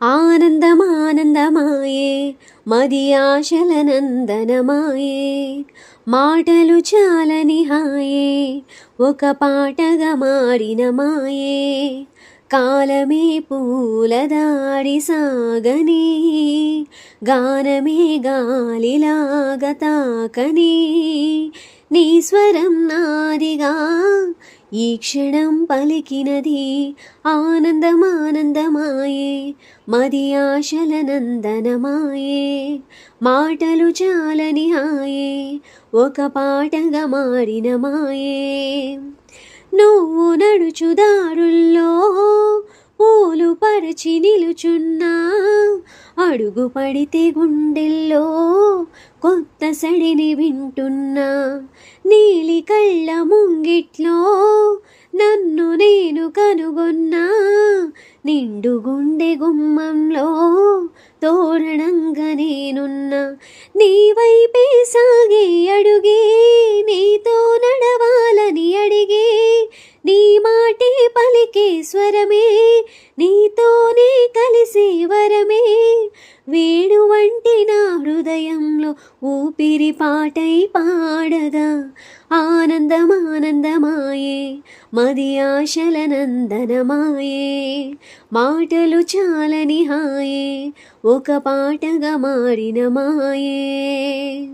ఆనందమానందమాయే మది ఆశల నందనమాయే మాటలు చాలని హాయే ఒక పాటగా మారిన మాయే కాలమే పూలదాడి సాగని గానమే గాలిలాగ తాకని నీ స్వరం నాదిగా ఈ క్షణం పలికినది ఆనందమానందమాయే మది ఆశల నందనమాయే మాటలు చాలని హాయే ఒక పాటగా మారిన మాయే. నువ్వు నడుచుదారుల్లో పూలు పరచి నిలుచున్నా. అడుగు పడితే గుండెల్లో కొత్త సడిని వింటున్నా. నీలి కళ్ళ ముంగిట్లో నన్ను నేను కనుగొన్నా. నిండు గుండె గుమ్మంలో తోరణంగా నేనున్నా. నీ వైపే సాగే అడుగు ఈశ్వరమే స్వరమే నీతోనే కలిసే వరమే. వేణు వంటి నా హృదయంలో ఊపిరి పాటై పాడగా ఆనందమానందమాయే మది ఆశల నందనమాయే. మాటలు చాలని హాయే ఒక పాటగా మారిన మాయే.